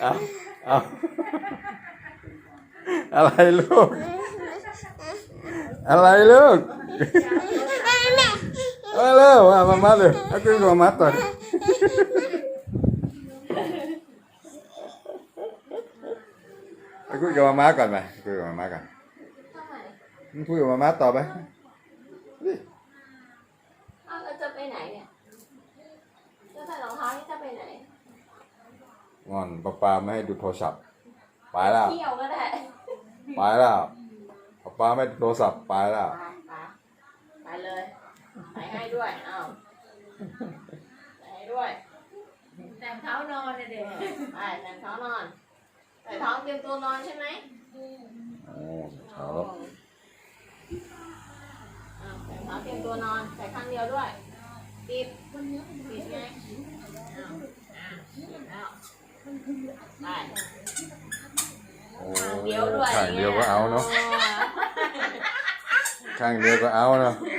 เอาเอาอะไรลูก อะไรลูกเอาเร็วเอามามาเลยเอาคุยกับมามาต่อดิเอาคุยกับมามาก่อนไปคุยกับมามาก่อนทำไมมึงคุยกับมามาต่อไปนี่อ้าวเราจะไปไหนเนี่ยจะใส่รองเท้านี่จะไปไหน งอนป้าปาไม่ให้ดูโทรศัพท์ ไปแล้วเที่ยวก็ได้ไปแล้วป้าปาไม่ให้ดูโทรศัพท์ไปแล้วไปไปไปเลยไปให้ด้วยอ้าวไปให้ด้วยแต่งเท้านอนเนี่ยเด็กไปใส่ท้องนอนใส่ท้องเตรียมตัวนอนใช่ไหมโอ้เช้าแล้วอ้าวใส่เท้าเตรียมตัวนอนใส่ข้างเดียวด้วยปิดปิดไงอ้าวอะปิดแล้ว ไปโอ้ข้างเดียวด้วยข้างเดียวก็เอาเนาะข้างเดียวก็เอาเนาะเ